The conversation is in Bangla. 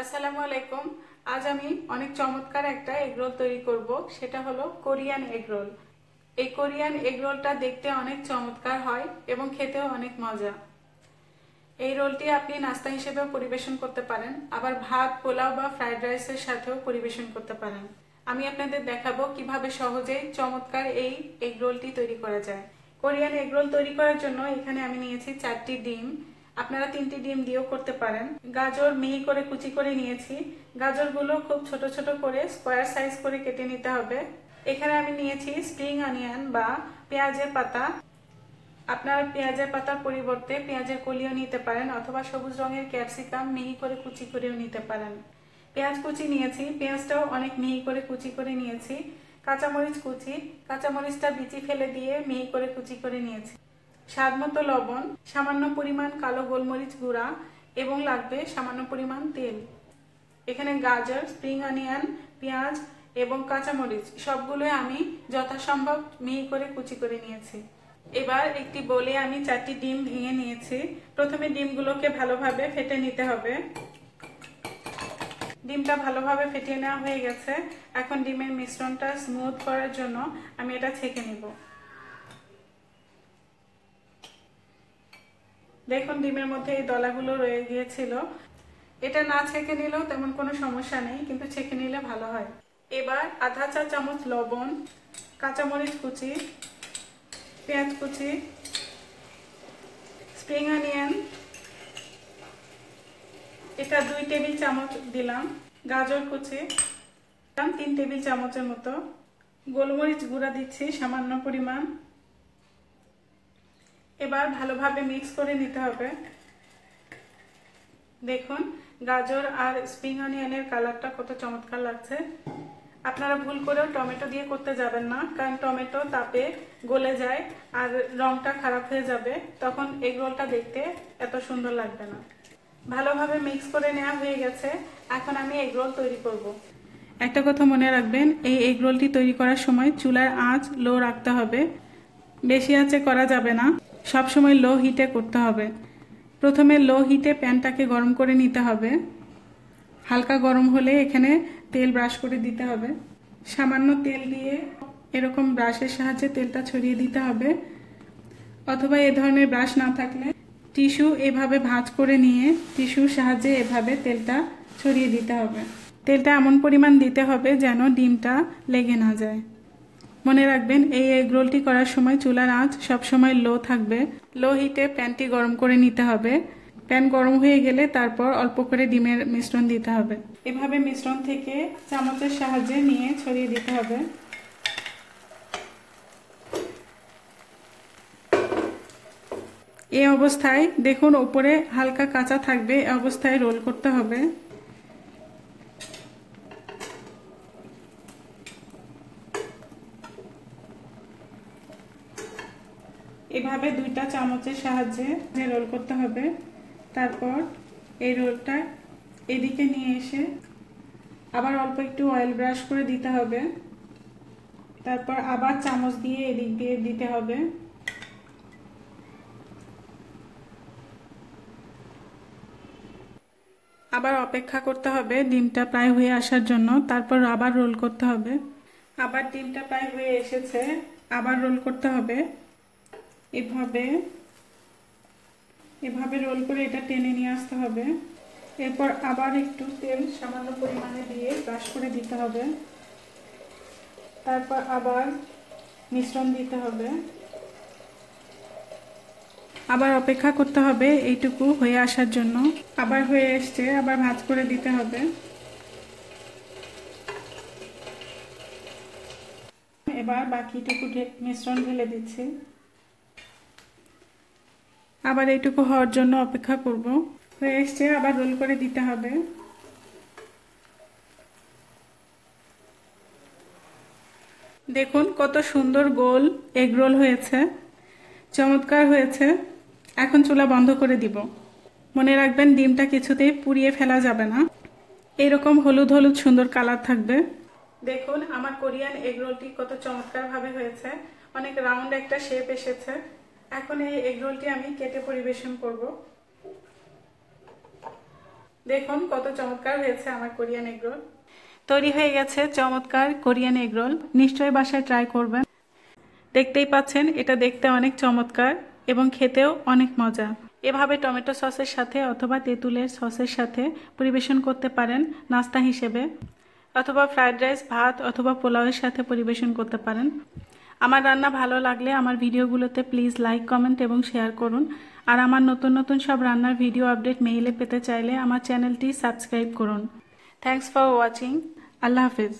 আসসালামু আলাইকুম। আজ আমি অনেক চমৎকার একটা এগরোল তৈরি করব, সেটা হলো কোরিয়ান এগরোল এই কোরিয়ান এগরোলটা দেখতে অনেক চমৎকার হয় এবং খেতেও অনেক মজা। এই রোলটি আপনি নাস্তা হিসেবেও পরিবেশন করতে পারেন, আবার ভাত, পোলাও বা ফ্রাইড রাইসের সাথেও পরিবেশন করতে পারেন। আমি আপনাদের দেখাবো কীভাবে সহজেই চমৎকার এই এগ রোলটি তৈরি করা যায়। কোরিয়ান এগ রোল তৈরি করার জন্য এখানে আমি নিয়েছি চারটি ডিম আপনারা তিনটি ডিম দিয়েও করতে পারেন। গাজর মিহি করে কুচি করে নিয়েছি। গাজরগুলো খুব ছোট ছোট করে স্কোয়ার সাইজ করে কেটে নিতে হবে। এখানে আমি নিয়েছি স্প্রিং অনিয়ন বা পেঁয়াজের পাতা। আপনারা পেঁয়াজের পাতার পরিবর্তে পেঁয়াজের কলিও নিতে পারেন অথবা সবুজ রঙের ক্যাপসিকাম মিহি করে কুচি করেও নিতে পারেন। পেঁয়াজ কুচি নিয়েছি। পেঁয়াজটাও অনেক মিহি করে কুচি করে নিয়েছি। কাঁচামরিচ কুচি। কাঁচামরিচটা বিচি ফেলে দিয়ে মিহি করে কুচি করে নিয়েছি। স্বাদ মতো লবণ, সামান্য পরিমাণ কালো গোলমরিচ গুঁড়া এবং লাগবে সামান্য পরিমাণ তেল। এখানে গাজর, স্প্রিং অনিয়ন, পেঁয়াজ এবং কাঁচামরিচ সবগুলো আমি যথাসম্ভব মিহি করে কুচি করে নিয়েছি। এবার একটি বলে আমি চারটি ডিম ভেঙে নিয়েছি। প্রথমে ডিমগুলোকে ভালোভাবে ফেটে নিতে হবে। ডিমটা ভালোভাবে ফেটিয়ে নেওয়া হয়ে গেছে। এখন ডিমের মিশ্রণটা স্মুথ করার জন্য আমি এটা ছেঁকে নিব। দেখুন, ডিমের মধ্যে এই দলাগুলো রয়ে গিয়েছিল। এটা না ছেঁকে নিলেও তেমন কোনো সমস্যা নেই, কিন্তু ছেঁকে নিলে ভালো হয়। এবার আধা চা চামচ লবণ, কাঁচামরিচ কুচি, পেঁয়াজ কুচি, স্প্রিং অনিয়ন, এটা দুই টেবিল চামচ দিলাম, গাজর কুচি, তিন টেবিল চামচের মতো। গোলমরিচ গুঁড়া দিচ্ছি, সামান্য পরিমাণ। এবার ভালোভাবে মিক্স করে নিতে হবে। দেখুন, গাজর আর স্প্রিং অনিয়নের কালারটা কত চমৎকার লাগছে। আপনারা ভুল করেও টমেটো দিয়ে করতে যাবেন না, কারণ টমেটো তাপে গলে যায় আর রংটা খারাপ হয়ে যাবে, তখন এগ রোলটা দেখতে এত সুন্দর লাগবে না। ভালোভাবে মিক্স করে নেওয়া হয়ে গেছে, এখন আমি এগ রোল তৈরি করব। একটা কথা মনে রাখবেন, এই এগ রোলটি তৈরি করার সময় চুলার আঁচ লো রাখতে হবে। বেশি আঁচে করা যাবে না। সব সময় লো হিটে করতে হবে। প্রথমে লো হিটে প্যানটাকে গরম করে নিতে হবে। হালকা গরম হলে এখানে তেল ব্রাশ করে দিতে হবে। সামান্য তেল দিয়ে এরকম ব্রাশের সাহায্যে তেলটা ছড়িয়ে দিতে হবে। অথবা এ ধরনের ব্রাশ না থাকলে টিস্যু এভাবে ভাঁজ করে নিয়ে টিস্যুর সাহায্যে এভাবে তেলটা ছড়িয়ে দিতে হবে। তেলটা এমন পরিমাণ দিতে হবে যেন ডিমটা লেগে না যায়। মনে রাখবেন, এই এগ রোলটি করার সময় চুলার আঁচ সবসময় লো থাকবে। লো হিটে প্যানটি গরম করে নিতে হবে। প্যান গরম হয়ে গেলে তারপর অল্প করে ডিমের মিশ্রণ দিতে হবে। এভাবে মিশ্রণ থেকে চামচের সাহায্যে নিয়ে ছড়িয়ে দিতে হবে। এই অবস্থায় দেখুন, ওপরে হালকা কাঁচা থাকবে এই অবস্থায় রোল করতে হবে। এভাবে দুইটা চামচের সাহায্যে রোল করতে হবে, তারপর এই রোলটা এদিকে নিয়ে এসে আবার অল্প একটু অয়েল ব্রাশ করে দিতে হবে। তারপর আবার চামচ দিয়ে এদিক দিয়ে দিতে হবে। আবার অপেক্ষা করতে হবে, ডিমটা প্রায় হয়ে আসার জন্য। তারপর আবার রোল করতে হবে। আবার ডিমটা প্রায় হয়ে এসেছে, আবার রোল করতে হবে। এভাবে এভাবে রোল করে এটা টেনে নিয়ে আসতে হবে। এরপর আবার একটু তেল সামান্য পরিমাণে দিয়ে ব্রাশ করে দিতে হবে। তারপর আবার মিশ্রণ দিতে হবে। আবার অপেক্ষা করতে হবে এইটুকু হয়ে আসার জন্য। আবার হয়ে এসছে, আবার ভাজ করে দিতে হবে। এবার বাকিটুকু মিশ্রণ ঢেলে দিচ্ছি। আবার এইটুকু হওয়ার জন্য অপেক্ষা করব। হয়ে এসছে, আবার রোল করে দিতে হবে। দেখুন কত সুন্দর গোল, এগ রোল হয়েছে। চমৎকার হয়েছে। এখন চুলা বন্ধ করে দিব। মনে রাখবেন, ডিমটা কিছুতেই পুড়িয়ে ফেলা যাবে না। এরকম হলুদ হলুদ সুন্দর কালার থাকবে। দেখুন, আমার কোরিয়ান এগ রোলটি কত চমৎকার ভাবে হয়েছে। অনেক রাউন্ড একটা শেপ এসেছে। এখন এই এগ রোলটি আমি কেটে পরিবেশন করব। দেখুন কত চমৎকার হয়েছে আমার কোরিয়ান এগরোল তৈরি হয়ে গেছে চমৎকার কোরিয়ান এগরোল নিশ্চয়ই বাসায় ট্রাই করবেন। দেখতেই পাচ্ছেন, এটা দেখতে অনেক চমৎকার এবং খেতেও অনেক মজা। এভাবে টমেটো সসের সাথে অথবা তেঁতুলের সসের সাথে পরিবেশন করতে পারেন নাস্তা হিসেবে। অথবা ফ্রাইড রাইস, ভাত অথবা পোলাওয়ের সাথে পরিবেশন করতে পারেন। আমার রান্না ভালো লাগলে আমার ভিডিওগুলোতে প্লিজ লাইক কমেন্ট এবং শেয়ার করুন। আর আমার নতুন নতুন সব রান্নার ভিডিও আপডেট মেইলে পেতে চাইলে আমার চ্যানেলটি সাবস্ক্রাইব করুন। থ্যাংকস ফর ওয়াচিং আল্লাহ হাফিজ।